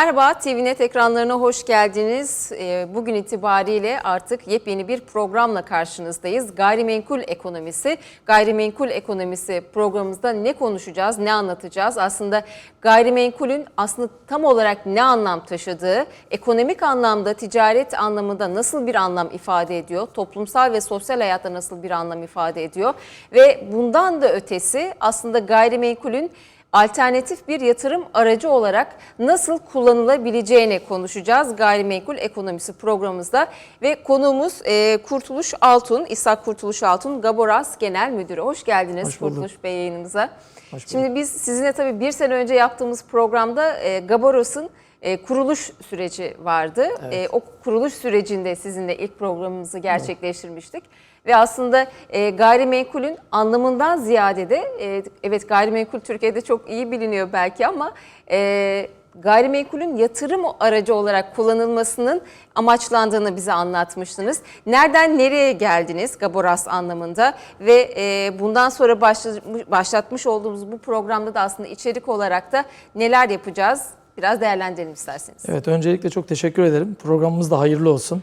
Merhaba, TVNet ekranlarına hoş geldiniz. Ee, Bugün itibariyle artık yepyeni bir programla karşınızdayız. Gayrimenkul ekonomisi. Gayrimenkul ekonomisi programımızda ne konuşacağız, ne anlatacağız? Aslında gayrimenkulün aslında tam olarak ne anlam taşıdığı, ekonomik anlamda, ticaret anlamında nasıl bir anlam ifade ediyor, toplumsal ve sosyal hayatta nasıl bir anlam ifade ediyor ve bundan da ötesi aslında gayrimenkulün alternatif bir yatırım aracı olarak nasıl kullanılabileceğini konuşacağız gayrimenkul ekonomisi programımızda ve konuğumuz e, Kurtuluş Altun, İshak Kurtuluş Altun, Gaboras Genel Müdürü. Hoş geldiniz Hoş bulduk. Kurtuluş Bey yayınımıza. Hoş bulduk. Şimdi biz sizinle tabii bir sene önce yaptığımız programda e, Gaboros'un e, kuruluş süreci vardı. E, o kuruluş sürecinde sizinle ilk programımızı gerçekleştirmiştik. Ve aslında e, gayrimenkulün anlamından ziyade de e, evet gayrimenkul Türkiye'de çok iyi biliniyor belki ama e, gayrimenkulün yatırım aracı olarak kullanılmasının amaçlandığını bize anlatmıştınız. Nereden nereye geldiniz Gaboras anlamında ve e, bundan sonra başla- başlatmış olduğumuz bu programda da aslında içerik olarak da neler yapacağız biraz değerlendirelim isterseniz. Evet öncelikle çok teşekkür ederim. Programımız da hayırlı olsun.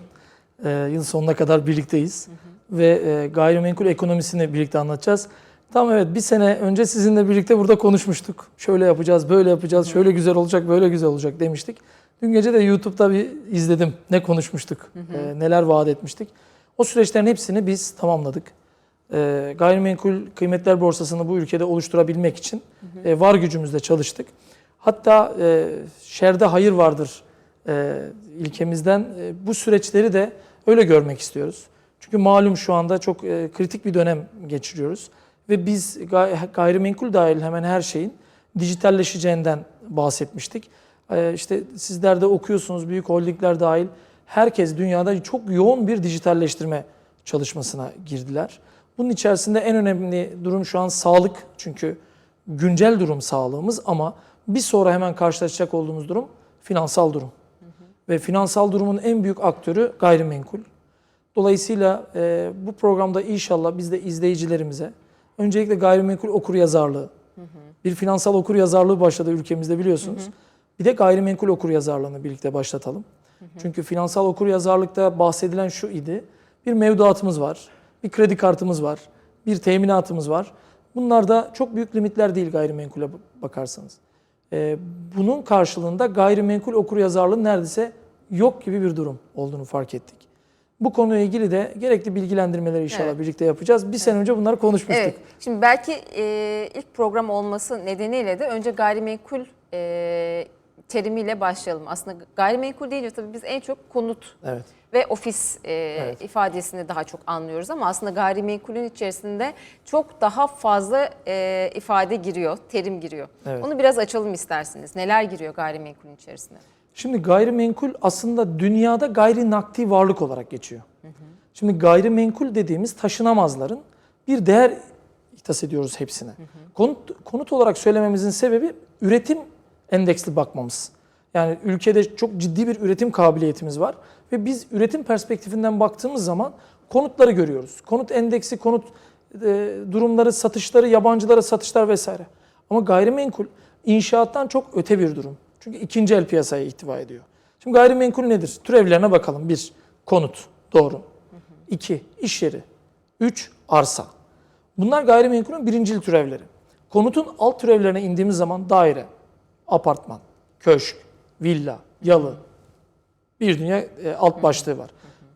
Ee, yıl sonuna kadar birlikteyiz. Ve e, gayrimenkul ekonomisini birlikte anlatacağız. Tam evet bir sene önce sizinle birlikte burada konuşmuştuk. Şöyle yapacağız, böyle yapacağız, şöyle güzel olacak, böyle güzel olacak demiştik. Dün gece de YouTube'da bir izledim ne konuşmuştuk, e, neler vaat etmiştik. O süreçlerin hepsini biz tamamladık. E, gayrimenkul kıymetler borsasını bu ülkede oluşturabilmek için e, var gücümüzle çalıştık. Hatta e, şerde hayır vardır e, ilkemizden e, bu süreçleri de öyle görmek istiyoruz. Çünkü malum şu anda çok e, kritik bir dönem geçiriyoruz ve biz gay- gayrimenkul dahil hemen her şeyin dijitalleşeceğinden bahsetmiştik. E, işte sizler de okuyorsunuz büyük holdingler dahil herkes dünyada çok yoğun bir dijitalleştirme çalışmasına girdiler. Bunun içerisinde en önemli durum şu an sağlık çünkü güncel durum sağlığımız ama bir sonra hemen karşılaşacak olduğumuz durum finansal durum. Ve finansal durumun en büyük aktörü gayrimenkul. Dolayısıyla e, bu programda inşallah biz de izleyicilerimize öncelikle gayrimenkul okuryazarlığı, bir finansal okuryazarlığı başladı ülkemizde biliyorsunuz. Bir de gayrimenkul okuryazarlığını birlikte başlatalım. Çünkü finansal okuryazarlıkta bahsedilen şu idi. Bir mevduatımız var, bir kredi kartımız var, bir teminatımız var. Bunlar da çok büyük limitler değil gayrimenkule bakarsanız. Ee, bunun karşılığında gayrimenkul okuryazarlığın neredeyse yok gibi bir durum olduğunu fark ettik. Bu konuyla ilgili de gerekli bilgilendirmeleri inşallah Evet. birlikte yapacağız. Bir sene önce bunları konuşmuştuk. Evet. Şimdi belki e, ilk program olması nedeniyle de önce gayrimenkul e, terimiyle başlayalım. Aslında gayrimenkul deyince tabii biz en çok konut Evet. ve ofis e, Evet. ifadesini daha çok anlıyoruz ama aslında gayrimenkulün içerisinde çok daha fazla e, ifade giriyor, terim giriyor. Evet. Onu biraz açalım isterseniz. Neler giriyor gayrimenkulün içerisine? Şimdi gayrimenkul aslında dünyada gayri nakdi varlık olarak geçiyor. Şimdi gayrimenkul dediğimiz taşınamazların bir değer ihtas ediyoruz hepsine. Konut, konut olarak söylememizin sebebi üretim endeksli bakmamız. Yani ülkede çok ciddi bir üretim kabiliyetimiz var ve biz üretim perspektifinden baktığımız zaman konutları görüyoruz. Konut endeksi, konut e, durumları, satışları, yabancılara satışlar vesaire. Ama gayrimenkul inşaattan çok öte bir durum. Çünkü ikinci el piyasaya ihtiva ediyor. Şimdi gayrimenkul nedir? Türevlerine bakalım. Bir, konut. Doğru. İki, iş yeri. Üç, arsa. Bunlar gayrimenkulün birincil türevleri. Konutun alt türevlerine indiğimiz zaman daire, apartman, köşk, villa, yalı, bir dünya e, alt başlığı var.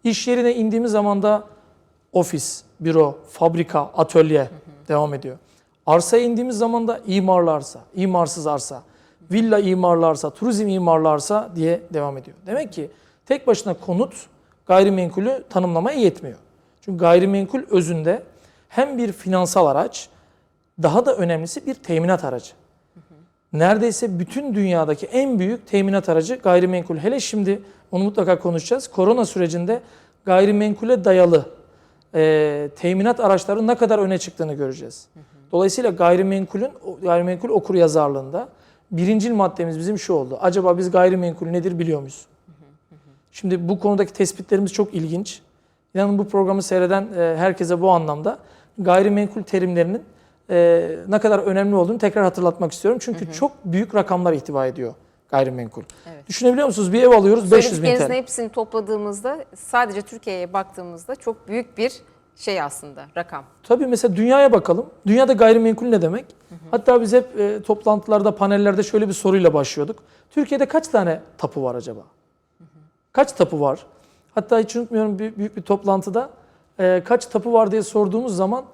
İş yerine indiğimiz zaman da ofis, büro, fabrika, atölye devam ediyor. Arsaya indiğimiz zaman da imarlı arsa, imarsız arsa, villa imarlı arsa, turizm imarlı arsa diye devam ediyor. Demek ki tek başına konut gayrimenkulü tanımlamaya yetmiyor. Çünkü gayrimenkul özünde hem bir finansal araç, daha da önemlisi bir teminat aracı. Neredeyse bütün dünyadaki en büyük teminat aracı gayrimenkul. Hele şimdi onu mutlaka konuşacağız. Korona sürecinde gayrimenkule dayalı e, teminat araçlarının ne kadar öne çıktığını göreceğiz. Dolayısıyla gayrimenkulün gayrimenkul okur yazarlığında birincil maddemiz bizim şu oldu. Acaba biz gayrimenkul nedir biliyor muyuz? Şimdi bu konudaki tespitlerimiz çok ilginç. İnanın bu programı seyreden e, herkese bu anlamda gayrimenkul terimlerinin e, ne kadar önemli olduğunu tekrar hatırlatmak istiyorum. Çünkü çok büyük rakamlar ihtiva ediyor gayrimenkul. Evet. Düşünebiliyor musunuz? Bir ev alıyoruz 500 bin TL. hepsini topladığımızda sadece Türkiye'ye baktığımızda çok büyük bir şey aslında rakam. Tabii mesela dünyaya bakalım. Dünyada gayrimenkul ne demek? Hatta biz hep e, toplantılarda, panellerde şöyle bir soruyla başlıyorduk. Türkiye'de kaç tane tapu var acaba? Kaç tapu var? Hatta hiç unutmuyorum bir, büyük bir toplantıda e, kaç tapu var diye sorduğumuz zaman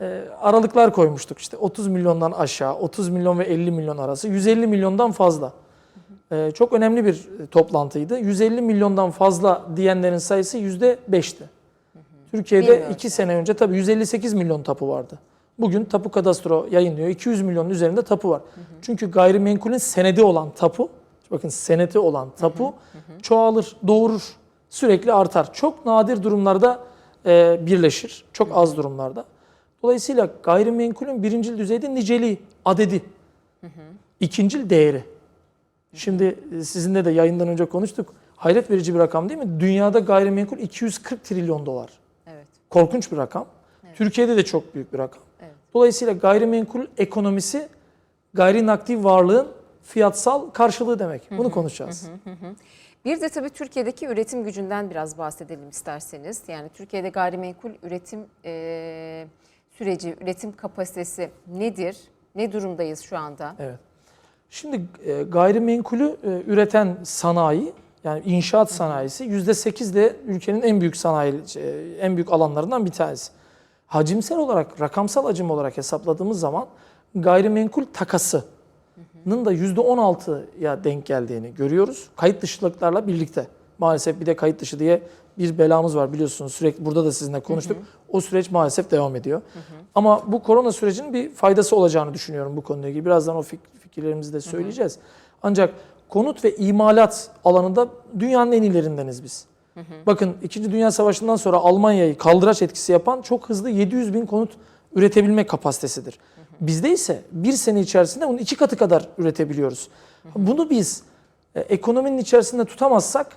e, aralıklar koymuştuk. İşte 30 milyondan aşağı, 30 milyon ve 50 milyon arası, 150 milyondan fazla. E, çok önemli bir e, toplantıydı. 150 milyondan fazla diyenlerin sayısı %5'ti. Türkiye'de Bilmiyoruz 2 sene önce tabii 158 milyon tapu vardı. Bugün tapu kadastro yayınlıyor. 200 milyonun üzerinde tapu var. Çünkü gayrimenkulün senedi olan tapu, bakın seneti olan tapu çoğalır, doğurur, sürekli artar. Çok nadir durumlarda e, birleşir, çok az durumlarda. Dolayısıyla gayrimenkulün birincil düzeyde niceliği, adedi, ikincil değeri. Şimdi e, sizinle de yayından önce konuştuk. Hayret verici bir rakam değil mi? Dünyada gayrimenkul 240 trilyon dolar. Evet. Korkunç bir rakam. Türkiye'de de çok büyük bir rakam. Evet. Dolayısıyla gayrimenkul ekonomisi gayri nakdi varlığın fiyatsal karşılığı demek. Bunu konuşacağız. Bir de tabii Türkiye'deki üretim gücünden biraz bahsedelim isterseniz. Yani Türkiye'de gayrimenkul üretim e, süreci, üretim kapasitesi nedir? Ne durumdayız şu anda? Evet. Şimdi e, gayrimenkulü e, üreten sanayi yani inşaat sanayisi %8 de ülkenin en büyük sanayi e, en büyük alanlarından bir tanesi. Hacimsel olarak, rakamsal hacim olarak hesapladığımız zaman gayrimenkul takasının da %16'ya denk geldiğini görüyoruz. Kayıt dışılıklarla birlikte. Maalesef bir de kayıt dışı diye bir belamız var biliyorsunuz. Sürekli burada da sizinle konuştuk. O süreç maalesef devam ediyor. Ama bu korona sürecinin bir faydası olacağını düşünüyorum bu konuyla ilgili. Birazdan o fik- fikirlerimizi de söyleyeceğiz. Ancak konut ve imalat alanında dünyanın en iyilerindeniz biz. Bakın 2. Dünya Savaşı'ndan sonra Almanya'yı kaldıraç etkisi yapan çok hızlı 700 bin konut üretebilme kapasitesidir. Bizde ise bir sene içerisinde bunun iki katı kadar üretebiliyoruz. Bunu biz e, ekonominin içerisinde tutamazsak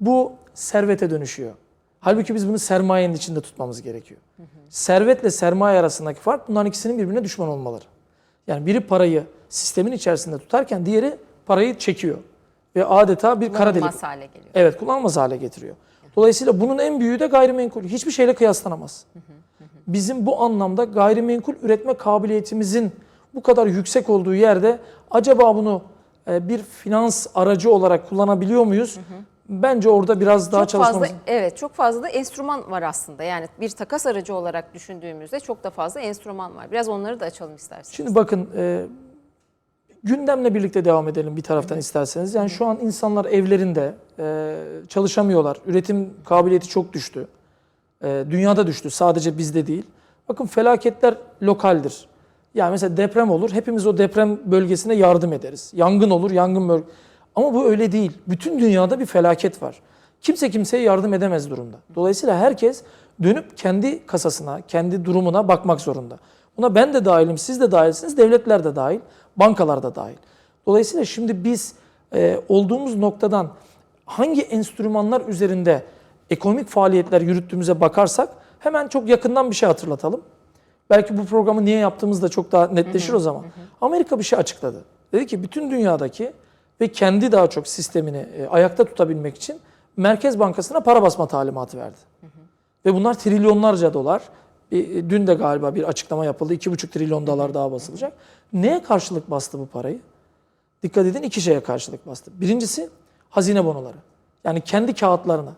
bu servete dönüşüyor. Halbuki biz bunu sermayenin içinde tutmamız gerekiyor. Servetle sermaye arasındaki fark bunların ikisinin birbirine düşman olmaları. Yani biri parayı sistemin içerisinde tutarken diğeri parayı çekiyor. Ve adeta bir kara delik. Hale geliyor. Evet kullanılmaz hale getiriyor. Dolayısıyla bunun en büyüğü de gayrimenkul. Hiçbir şeyle kıyaslanamaz. Bizim bu anlamda gayrimenkul üretme kabiliyetimizin bu kadar yüksek olduğu yerde acaba bunu e, bir finans aracı olarak kullanabiliyor muyuz? Bence orada biraz daha çok çalışmamız... fazla evet çok fazla da enstrüman var aslında. Yani bir takas aracı olarak düşündüğümüzde çok da fazla enstrüman var. Biraz onları da açalım isterseniz. Şimdi bakın e, gündemle birlikte devam edelim bir taraftan isterseniz. Yani şu an insanlar evlerinde e, çalışamıyorlar. Üretim kabiliyeti çok düştü. E, dünyada düştü sadece bizde değil. Bakın felaketler lokaldir. Yani mesela deprem olur hepimiz o deprem bölgesine yardım ederiz. Yangın olur yangın bölge. Ama bu öyle değil. Bütün dünyada bir felaket var. Kimse kimseye yardım edemez durumda. Dolayısıyla herkes dönüp kendi kasasına, kendi durumuna bakmak zorunda. Buna ben de dahilim, siz de dahilsiniz, devletler de dahil, bankalar da dahil. Dolayısıyla şimdi biz e, olduğumuz noktadan hangi enstrümanlar üzerinde ekonomik faaliyetler yürüttüğümüze bakarsak hemen çok yakından bir şey hatırlatalım. Belki bu programı niye yaptığımız da çok daha netleşir o zaman. Amerika bir şey açıkladı. Dedi ki bütün dünyadaki ve kendi daha çok sistemini e, ayakta tutabilmek için Merkez Bankası'na para basma talimatı verdi. Ve bunlar trilyonlarca dolar. E, e, Dün de galiba bir açıklama yapıldı. 2,5 trilyon dolar daha basılacak. Neye karşılık bastı bu parayı? Dikkat edin iki şeye karşılık bastı. Birincisi hazine bonoları. Yani kendi kağıtlarına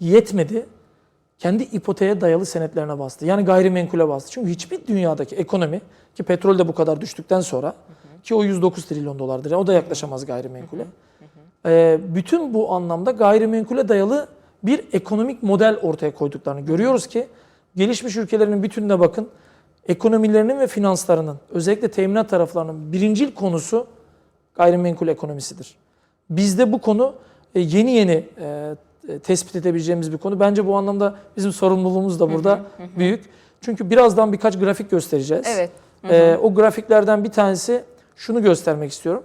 yetmedi. Kendi ipoteğe dayalı senetlerine bastı. Yani gayrimenkule bastı. Çünkü hiçbir dünyadaki ekonomi ki petrol de bu kadar düştükten sonra ki o 109 trilyon dolardır. O da yaklaşamaz gayrimenkule. Ee, bütün bu anlamda gayrimenkule dayalı bir ekonomik model ortaya koyduklarını görüyoruz ki gelişmiş ülkelerinin bütününe bakın. Ekonomilerinin ve finanslarının özellikle teminat taraflarının birincil konusu gayrimenkul ekonomisidir. Bizde bu konu e, yeni yeni e, e, tespit edebileceğimiz bir konu. Bence bu anlamda bizim sorumluluğumuz da burada büyük. Çünkü birazdan birkaç grafik göstereceğiz. Evet. E, o grafiklerden bir tanesi şunu göstermek istiyorum.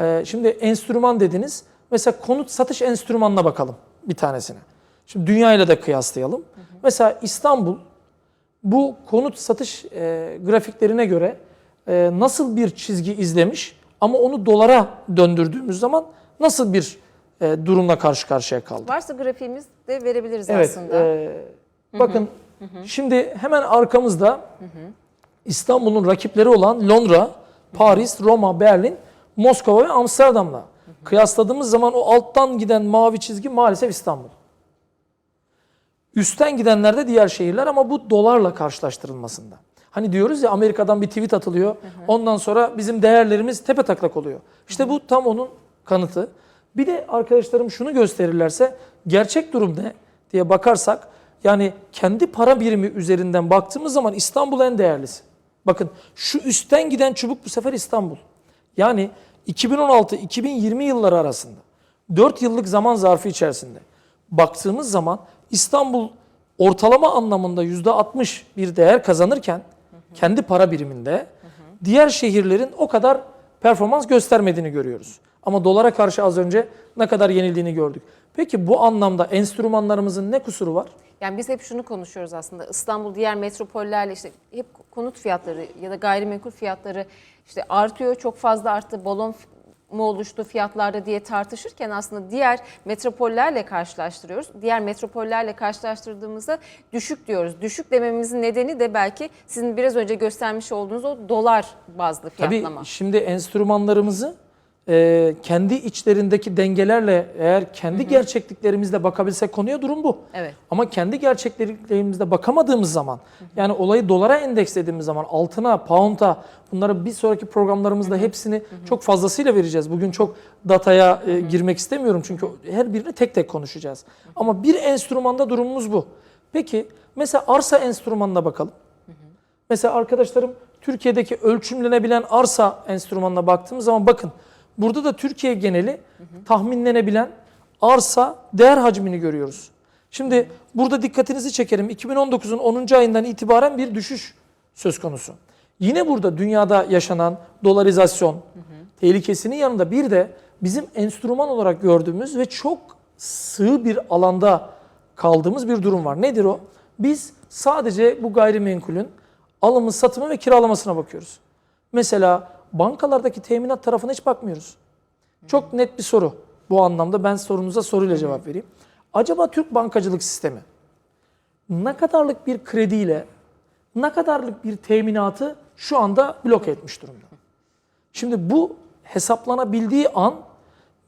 E, şimdi enstrüman dediniz. Mesela konut satış enstrümanına bakalım bir tanesine. Şimdi dünyayla da kıyaslayalım. Mesela İstanbul bu konut satış e, grafiklerine göre e, nasıl bir çizgi izlemiş ama onu dolara döndürdüğümüz zaman nasıl bir e, durumla karşı karşıya kaldı? Varsa grafiğimiz de verebiliriz Evet. aslında. e, bakın şimdi hemen arkamızda İstanbul'un rakipleri olan Londra, Paris, Roma, Berlin, Moskova ve Amsterdam'la kıyasladığımız zaman o alttan giden mavi çizgi maalesef İstanbul. Üstten gidenler de diğer şehirler ama bu dolarla karşılaştırılmasında. Hani diyoruz ya Amerika'dan bir tweet atılıyor. Ondan sonra bizim değerlerimiz tepe taklak oluyor. İşte bu tam onun kanıtı. Bir de arkadaşlarım şunu gösterirlerse gerçek durum ne diye bakarsak yani kendi para birimi üzerinden baktığımız zaman İstanbul en değerlisi. Bakın şu üstten giden çubuk bu sefer İstanbul. Yani 2016-2020 yılları arasında 4 yıllık zaman zarfı içerisinde baktığımız zaman İstanbul ortalama anlamında %60 bir değer kazanırken kendi para biriminde diğer şehirlerin o kadar performans göstermediğini görüyoruz. Ama dolara karşı az önce ne kadar yenildiğini gördük. Peki bu anlamda enstrümanlarımızın ne kusuru var? Yani biz hep şunu konuşuyoruz aslında. İstanbul diğer metropollerle işte hep konut fiyatları ya da gayrimenkul fiyatları işte artıyor, çok fazla arttı. Balon mu oluştu fiyatlarda diye tartışırken aslında diğer metropollerle karşılaştırıyoruz. Diğer metropollerle karşılaştırdığımızda düşük diyoruz. Düşük dememizin nedeni de belki sizin biraz önce göstermiş olduğunuz o dolar bazlı fiyatlama. Tabii şimdi enstrümanlarımızı e, kendi içlerindeki dengelerle eğer kendi gerçekliklerimizle bakabilsek konuya durum bu. Evet. Ama kendi gerçekliklerimizle bakamadığımız zaman yani olayı dolara endekslediğimiz zaman altına, pound'a bunları bir sonraki programlarımızda hepsini çok fazlasıyla vereceğiz. Bugün çok dataya e, girmek istemiyorum çünkü her birini tek tek konuşacağız. Ama bir enstrümanda durumumuz bu. Peki mesela arsa enstrümanına bakalım. Mesela arkadaşlarım Türkiye'deki ölçümlenebilen arsa enstrümanına baktığımız zaman bakın burada da Türkiye geneli tahminlenebilen arsa değer hacmini görüyoruz. Şimdi burada dikkatinizi çekerim. 2019'un 10. ayından itibaren bir düşüş söz konusu. Yine burada dünyada yaşanan dolarizasyon tehlikesinin yanında bir de bizim enstrüman olarak gördüğümüz ve çok sığ bir alanda kaldığımız bir durum var. Nedir o? Biz sadece bu gayrimenkulün alımı, satımı ve kiralamasına bakıyoruz. Mesela bankalardaki teminat tarafına hiç bakmıyoruz. Çok net bir soru bu anlamda. Ben sorunuza soruyla cevap vereyim. Acaba Türk bankacılık sistemi ne kadarlık bir krediyle, ne kadarlık bir teminatı şu anda bloke etmiş durumda? Şimdi bu hesaplanabildiği an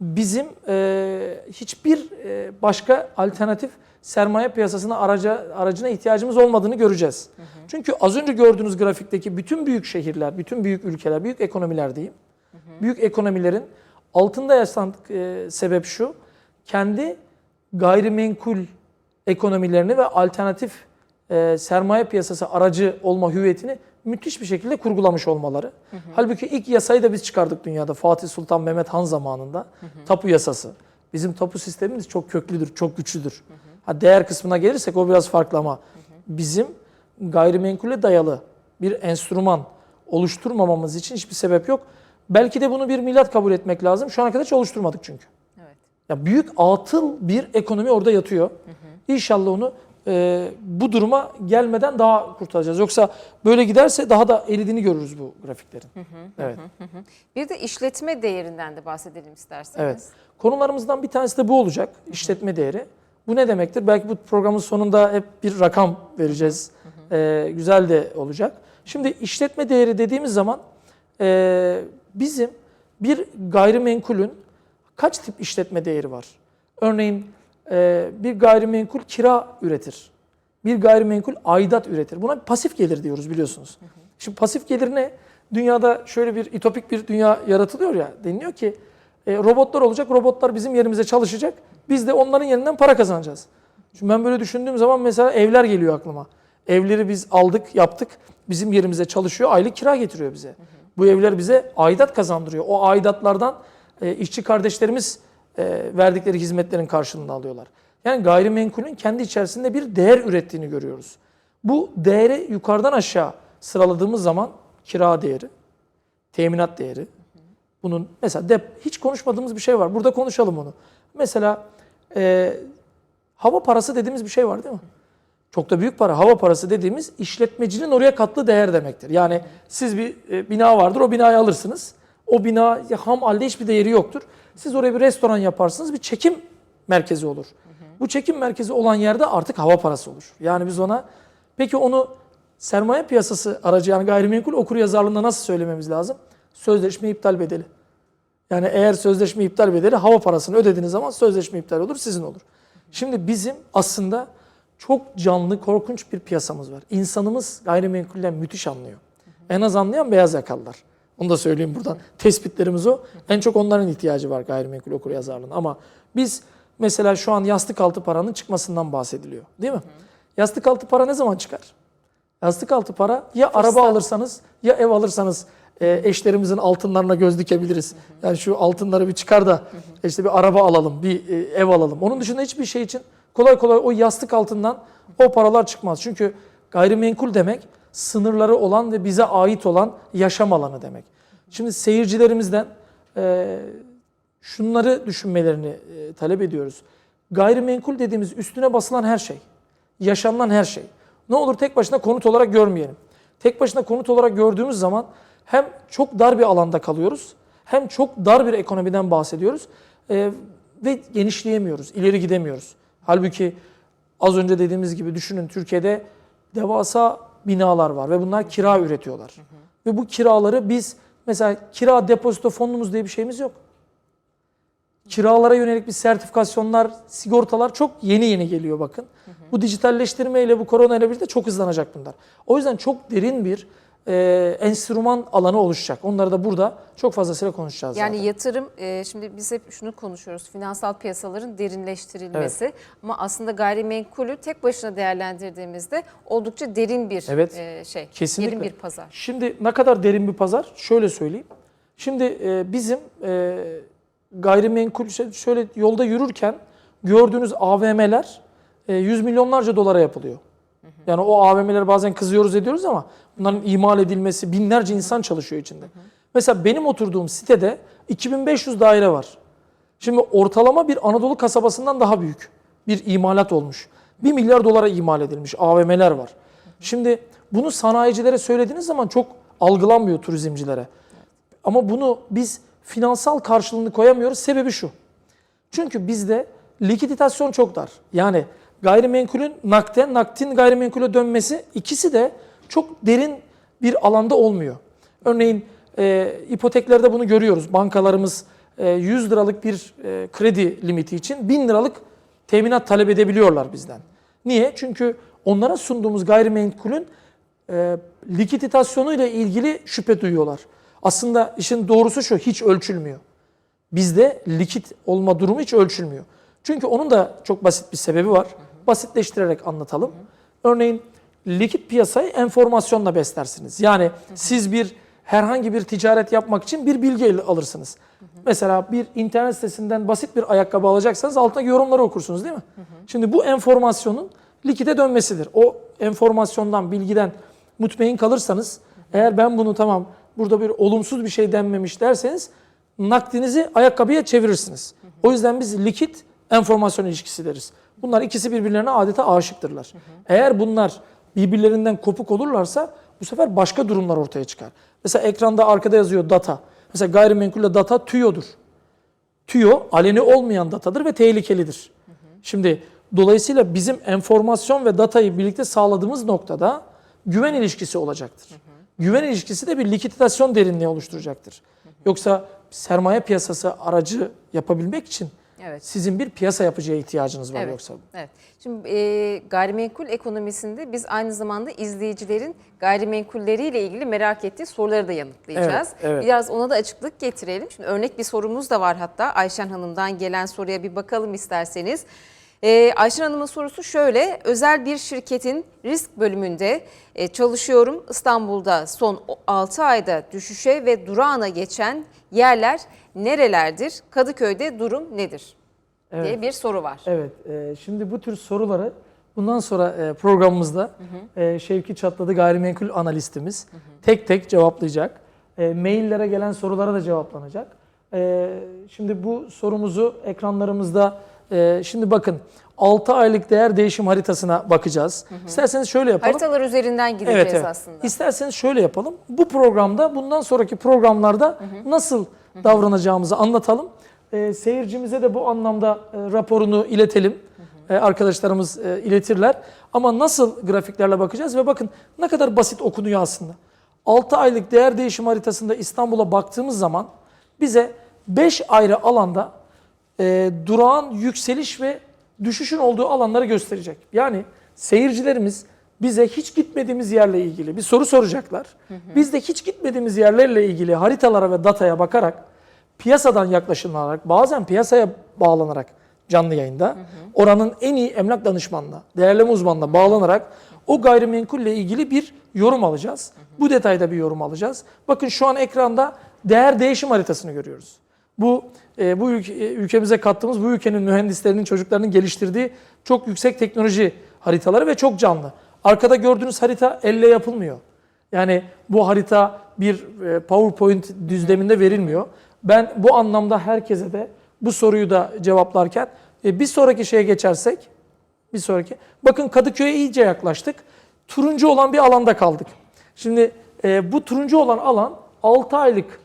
bizim e, hiçbir e, başka alternatif sermaye piyasasına araca, aracına ihtiyacımız olmadığını göreceğiz. Çünkü az önce gördüğünüz grafikteki bütün büyük şehirler, bütün büyük ülkeler, büyük ekonomiler diyeyim. Büyük ekonomilerin altında yatan e, sebep şu. Kendi gayrimenkul ekonomilerini ve alternatif e, sermaye piyasası aracı olma hüviyetini müthiş bir şekilde kurgulamış olmaları. Halbuki ilk yasayı da biz çıkardık dünyada Fatih Sultan Mehmet Han zamanında. Tapu yasası. Bizim tapu sistemimiz çok köklüdür, çok güçlüdür. Ha, değer kısmına gelirsek o biraz farklı ama bizim gayrimenkule dayalı bir enstrüman oluşturmamamız için hiçbir sebep yok. Belki de bunu bir milat kabul etmek lazım. Şu ana kadar hiç oluşturmadık çünkü. Evet. Ya büyük atıl bir ekonomi orada yatıyor. İnşallah onu e, bu duruma gelmeden daha kurtaracağız. Yoksa böyle giderse daha da eridiğini görürüz bu grafiklerin. Evet. Bir de işletme değerinden de bahsedelim isterseniz. Evet. Konularımızdan bir tanesi de bu olacak. işletme değeri. Bu ne demektir? Belki bu programın sonunda hep bir rakam vereceğiz. Ee, güzel de olacak. Şimdi işletme değeri dediğimiz zaman e, bizim bir gayrimenkulün kaç tip işletme değeri var? Örneğin e, bir gayrimenkul kira üretir. Bir gayrimenkul aidat üretir. Buna pasif gelir diyoruz biliyorsunuz. Şimdi pasif gelir ne? Dünyada şöyle bir itopik bir dünya yaratılıyor ya. Deniliyor ki e, robotlar olacak, robotlar bizim yerimize çalışacak. Biz de onların yerinden para kazanacağız. Şimdi ben böyle düşündüğüm zaman mesela evler geliyor aklıma. Evleri biz aldık, yaptık. Bizim yerimize çalışıyor, aylık kira getiriyor bize. Bu evler bize aidat kazandırıyor. O aidatlardan e, işçi kardeşlerimiz verdikleri hizmetlerin karşılığını alıyorlar. Yani gayrimenkulün kendi içerisinde bir değer ürettiğini görüyoruz. Bu değeri yukarıdan aşağı sıraladığımız zaman kira değeri, teminat değeri, bunun mesela dep hiç konuşmadığımız bir şey var. Burada konuşalım onu. Mesela e, hava parası dediğimiz bir şey var değil mi? Çok da büyük para. Hava parası dediğimiz işletmecinin oraya kattığı değer demektir. Yani siz bir e, bina vardır o binayı alırsınız. O bina ham halde hiçbir değeri yoktur. Siz oraya bir restoran yaparsınız, bir çekim merkezi olur. Bu çekim merkezi olan yerde artık hava parası olur. Yani biz ona peki onu sermaye piyasası aracı yani gayrimenkul okur yazarlığında nasıl söylememiz lazım? Sözleşme iptal bedeli. Yani eğer sözleşme iptal bedeli hava parasını ödediğiniz zaman sözleşme iptal olur, sizin olur. Şimdi bizim aslında çok canlı, korkunç bir piyasamız var. İnsanımız gayrimenkulden müthiş anlıyor. En az anlayan beyaz yakalılar. Onu da söyleyeyim buradan. Tespitlerimiz o. En çok onların ihtiyacı var gayrimenkul okur yazarlığına. Ama biz mesela şu an yastık altı paranın çıkmasından bahsediliyor. Değil mi? Yastık altı para ne zaman çıkar? Yastık altı para ya araba alırsanız ya ev alırsanız e, eşlerimizin altınlarına göz dikebiliriz. Yani şu altınları bir çıkar da işte bir araba alalım, bir e, ev alalım. Onun dışında hiçbir şey için kolay kolay o yastık altından o paralar çıkmaz. Çünkü gayrimenkul demek sınırları olan ve bize ait olan yaşam alanı demek. Şimdi seyircilerimizden e, şunları düşünmelerini e, talep ediyoruz. Gayrimenkul dediğimiz üstüne basılan her şey, yaşanılan her şey. Ne olur tek başına konut olarak görmeyelim. Tek başına konut olarak gördüğümüz zaman hem çok dar bir alanda kalıyoruz, hem çok dar bir ekonomiden bahsediyoruz e, ve genişleyemiyoruz, ileri gidemiyoruz. Halbuki az önce dediğimiz gibi düşünün Türkiye'de devasa binalar var ve bunlar kira üretiyorlar. Ve bu kiraları biz mesela kira depozito fondumuz diye bir şeyimiz yok. Kiralara yönelik bir sertifikasyonlar, sigortalar çok yeni yeni geliyor bakın. Bu dijitalleştirme ile bu korona ile birlikte çok hızlanacak bunlar. O yüzden çok derin bir e, enstrüman alanı oluşacak. Onları da burada çok fazlasıyla konuşacağız Yani zaten. yatırım, e, şimdi biz hep şunu konuşuyoruz, finansal piyasaların derinleştirilmesi. Ama aslında gayrimenkulü tek başına değerlendirdiğimizde oldukça derin bir Evet, e, şey, kesinlikle. derin bir pazar. Şimdi ne kadar derin bir pazar? Şöyle söyleyeyim. Şimdi e, bizim e, gayrimenkul şöyle yolda yürürken gördüğünüz AVM'ler e, yüz milyonlarca dolara yapılıyor. Yani o AVM'lere bazen kızıyoruz ediyoruz ama bunların imal edilmesi binlerce insan çalışıyor içinde. Mesela benim oturduğum sitede 2500 daire var. Şimdi ortalama bir Anadolu kasabasından daha büyük bir imalat olmuş. 1 milyar dolara imal edilmiş AVM'ler var. Şimdi bunu sanayicilere söylediğiniz zaman çok algılanmıyor turizmcilere. Ama bunu biz finansal karşılığını koyamıyoruz. Sebebi şu. Çünkü bizde likiditasyon çok dar. Yani gayrimenkulün nakden, naktin gayrimenkule dönmesi ikisi de çok derin bir alanda olmuyor. Örneğin e, ipoteklerde bunu görüyoruz. Bankalarımız e, 100 liralık bir e, kredi limiti için 1000 liralık teminat talep edebiliyorlar bizden. Niye? Çünkü onlara sunduğumuz gayrimenkulün e, likiditasyonu ile ilgili şüphe duyuyorlar. Aslında işin doğrusu şu, hiç ölçülmüyor. Bizde likit olma durumu hiç ölçülmüyor. Çünkü onun da çok basit bir sebebi var. Basitleştirerek anlatalım. Örneğin likit piyasayı enformasyonla beslersiniz. Yani siz bir herhangi bir ticaret yapmak için bir bilgi alırsınız. Mesela bir internet sitesinden basit bir ayakkabı alacaksanız altındaki yorumları okursunuz değil mi? Şimdi bu enformasyonun likite dönmesidir. O enformasyondan, bilgiden mutmain kalırsanız eğer ben bunu tamam burada bir olumsuz bir şey denmemiş derseniz nakdinizi ayakkabıya çevirirsiniz. O yüzden biz likit enformasyon ilişkisi deriz. Bunlar ikisi birbirlerine adeta aşıktırlar. Eğer bunlar birbirlerinden kopuk olurlarsa bu sefer başka durumlar ortaya çıkar. Mesela ekranda arkada yazıyor data. Mesela gayrimenkulle data tüyodur. Tüyo aleni olmayan datadır ve tehlikelidir. Şimdi dolayısıyla bizim enformasyon ve datayı birlikte sağladığımız noktada güven ilişkisi olacaktır. Güven ilişkisi de bir likiditasyon derinliği oluşturacaktır. Yoksa sermaye piyasası aracı yapabilmek için Evet. sizin bir piyasa yapıcıya ihtiyacınız var Evet. yoksa. Evet. Şimdi e, gayrimenkul ekonomisinde biz aynı zamanda izleyicilerin gayrimenkulleriyle ilgili merak ettiği soruları da yanıtlayacağız. Evet, evet. Biraz ona da açıklık getirelim. Şimdi örnek bir sorumuz da var hatta Ayşen Hanım'dan gelen soruya bir bakalım isterseniz. E, Ayşen Hanım'ın sorusu şöyle. Özel bir şirketin risk bölümünde e, çalışıyorum. İstanbul'da son 6 ayda düşüşe ve durağına geçen yerler nerelerdir? Kadıköy'de durum nedir? diye bir soru var. Evet, e, şimdi bu tür soruları bundan sonra e, programımızda e, Şevki Çatladı gayrimenkul analistimiz tek tek cevaplayacak. E, maillere gelen sorulara da cevaplanacak. E, şimdi bu sorumuzu ekranlarımızda, e, şimdi bakın 6 aylık değer değişim haritasına bakacağız. İsterseniz şöyle yapalım. Haritalar üzerinden gideceğiz Evet, evet. aslında. İsterseniz şöyle yapalım. Bu programda bundan sonraki programlarda nasıl davranacağımızı anlatalım. e, seyircimize de bu anlamda e, raporunu iletelim. E, arkadaşlarımız e, iletirler. Ama nasıl grafiklerle bakacağız ve bakın ne kadar basit okunuyor aslında. 6 aylık değer değişim haritasında İstanbul'a baktığımız zaman bize 5 ayrı alanda e, durağan yükseliş ve düşüşün olduğu alanları gösterecek. Yani seyircilerimiz bize hiç gitmediğimiz yerle ilgili bir soru soracaklar. Biz de hiç gitmediğimiz yerlerle ilgili haritalara ve dataya bakarak piyasadan yaklaşılarak bazen piyasaya bağlanarak canlı yayında oranın en iyi emlak danışmanına, değerleme uzmanına bağlanarak o gayrimenkulle ilgili bir yorum alacağız. Bu detayda bir yorum alacağız. Bakın şu an ekranda değer değişim haritasını görüyoruz. Bu e, bu ülke- e, ülkemize kattığımız bu ülkenin mühendislerinin çocuklarının geliştirdiği çok yüksek teknoloji haritaları ve çok canlı. Arkada gördüğünüz harita elle yapılmıyor. Yani bu harita bir e, PowerPoint düzleminde verilmiyor. Ben bu anlamda herkese de bu soruyu da cevaplarken e, bir sonraki şeye geçersek bir sonraki. Bakın Kadıköy'e iyice yaklaştık. Turuncu olan bir alanda kaldık. Şimdi e, bu turuncu olan alan 6 aylık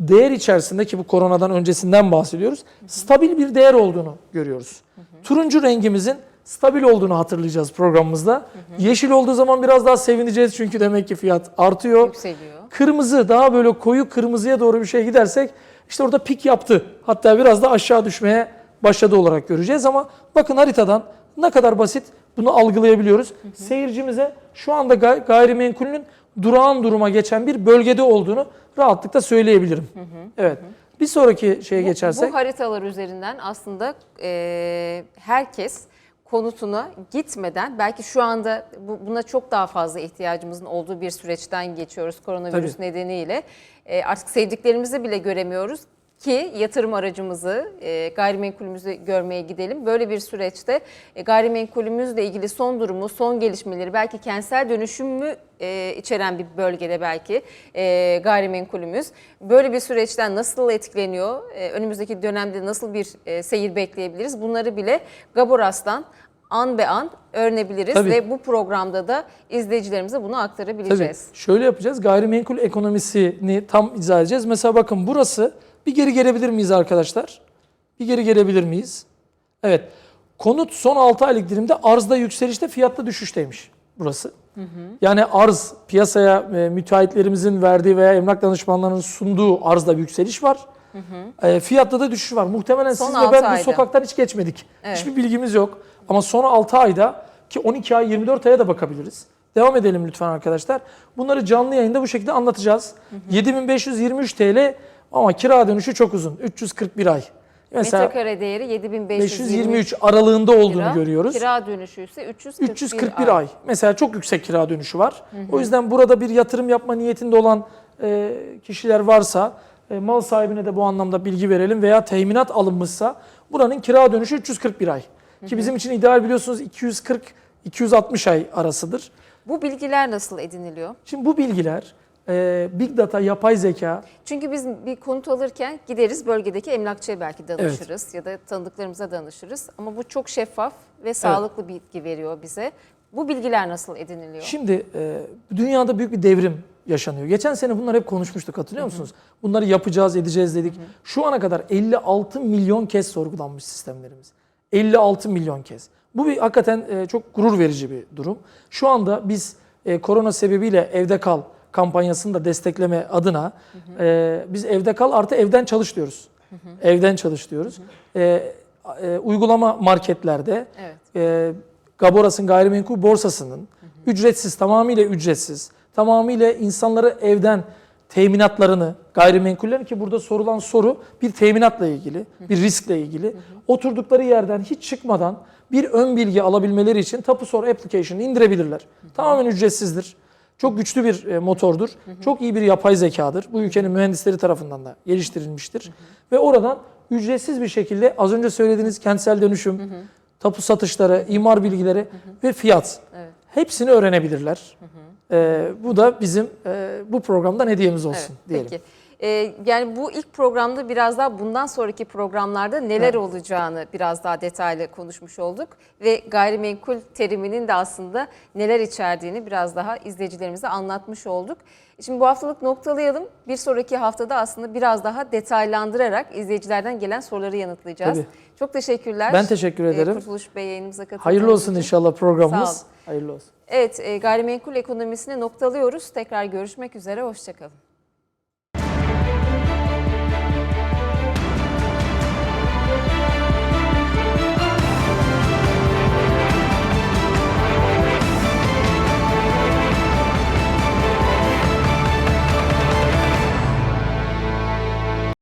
değer içerisinde ki bu koronadan öncesinden bahsediyoruz. Stabil bir değer olduğunu görüyoruz. Turuncu rengimizin stabil olduğunu hatırlayacağız programımızda. Yeşil olduğu zaman biraz daha sevineceğiz çünkü demek ki fiyat artıyor. Yükseliyor. Kırmızı daha böyle koyu kırmızıya doğru bir şey gidersek işte orada pik yaptı. Hatta biraz da aşağı düşmeye başladı olarak göreceğiz ama bakın haritadan ne kadar basit bunu algılayabiliyoruz. Seyircimize şu anda gay- gayrimenkulünün durağan duruma geçen bir bölgede olduğunu rahatlıkla söyleyebilirim. Evet. Bir sonraki şeye geçersek Bu haritalar üzerinden aslında e, herkes konutuna gitmeden belki şu anda bu, buna çok daha fazla ihtiyacımızın olduğu bir süreçten geçiyoruz koronavirüs Tabii. nedeniyle. E, artık sevdiklerimizi bile göremiyoruz ki yatırım aracımızı, e, gayrimenkulümüzü görmeye gidelim. Böyle bir süreçte e, gayrimenkulümüzle ilgili son durumu, son gelişmeleri belki kentsel dönüşümü e, içeren bir bölgede belki e, gayrimenkulümüz. Böyle bir süreçten nasıl etkileniyor? E, önümüzdeki dönemde nasıl bir e, seyir bekleyebiliriz? Bunları bile Gaboras'tan an be an öğrenebiliriz Tabii. ve bu programda da izleyicilerimize bunu Tabii. aktarabileceğiz. Şöyle yapacağız. Gayrimenkul ekonomisini tam izah edeceğiz. Mesela bakın burası bir geri gelebilir miyiz arkadaşlar? Bir geri gelebilir miyiz? Evet. Konut son 6 aylık dilimde arzda yükselişte fiyatta düşüşteymiş burası. Yani arz piyasaya e, müteahhitlerimizin verdiği veya emlak danışmanlarının sunduğu arzda bir yükseliş var. E, fiyatta da düşüş var. Muhtemelen Son siz ve ben bu ayda. sokaktan hiç geçmedik. Evet. Hiçbir bilgimiz yok. Ama son 6 ayda ki 12 ay 24 aya da bakabiliriz. Devam edelim lütfen arkadaşlar. Bunları canlı yayında bu şekilde anlatacağız. 7523 TL ama kira dönüşü çok uzun. 341 ay. Mesela Metrekare değeri 7523 523 aralığında olduğunu lira. görüyoruz. Kira dönüşü ise 341, 341 ay. Mesela çok yüksek kira dönüşü var. O yüzden burada bir yatırım yapma niyetinde olan e, kişiler varsa e, mal sahibine de bu anlamda bilgi verelim veya teminat alınmışsa buranın kira dönüşü 341 ay. Ki bizim için ideal biliyorsunuz 240 260 ay arasıdır. Bu bilgiler nasıl ediniliyor? Şimdi bu bilgiler e, big data, yapay zeka, Çünkü biz bir konut alırken gideriz bölgedeki emlakçıya belki danışırız ya da tanıdıklarımıza danışırız. Ama bu çok şeffaf ve sağlıklı bilgi veriyor bize. Bu bilgiler nasıl ediniliyor? Şimdi e, dünyada büyük bir devrim yaşanıyor. Geçen sene bunları hep konuşmuştuk hatırlıyor musunuz? Bunları yapacağız, edeceğiz dedik. Şu ana kadar 56 milyon kez sorgulanmış sistemlerimiz. 56 milyon kez. Bu bir hakikaten e, çok gurur verici bir durum. Şu anda biz e, korona sebebiyle evde kal kampanyasını da destekleme adına e, biz evde kal artı evden çalış diyoruz. Evden çalış diyoruz. E, e, uygulama marketlerde Evet. e, Gaboras'ın gayrimenkul borsasının ücretsiz, tamamıyla ücretsiz, tamamıyla insanları evden teminatlarını, gayrimenkullerin ki burada sorulan soru bir teminatla ilgili, bir riskle ilgili. Oturdukları yerden hiç çıkmadan bir ön bilgi alabilmeleri için Tapu Sor application'ı indirebilirler. Tamamen ücretsizdir. Çok güçlü bir e, motordur. Çok iyi bir yapay zekadır. Bu ülkenin mühendisleri tarafından da geliştirilmiştir. Ve oradan ücretsiz bir şekilde az önce söylediğiniz kentsel dönüşüm, tapu satışları, imar bilgileri ve fiyat. Evet. Hepsini öğrenebilirler. Ee, bu da bizim e, bu programdan hediyemiz olsun Evet, diyelim. Peki. Ee, yani bu ilk programda biraz daha bundan sonraki programlarda neler Evet. olacağını biraz daha detaylı konuşmuş olduk. Ve gayrimenkul teriminin de aslında neler içerdiğini biraz daha izleyicilerimize anlatmış olduk. Şimdi bu haftalık noktalayalım. Bir sonraki haftada aslında biraz daha detaylandırarak izleyicilerden gelen soruları yanıtlayacağız. Tabii. Çok teşekkürler. Ben teşekkür Ee, ederim. Kurtuluş Bey yayınımıza katıldığınız Hayırlı olsun için. inşallah programımız. Sağ Hayırlı olsun. Evet, e, gayrimenkul ekonomisini noktalıyoruz. Tekrar görüşmek üzere, hoşçakalın.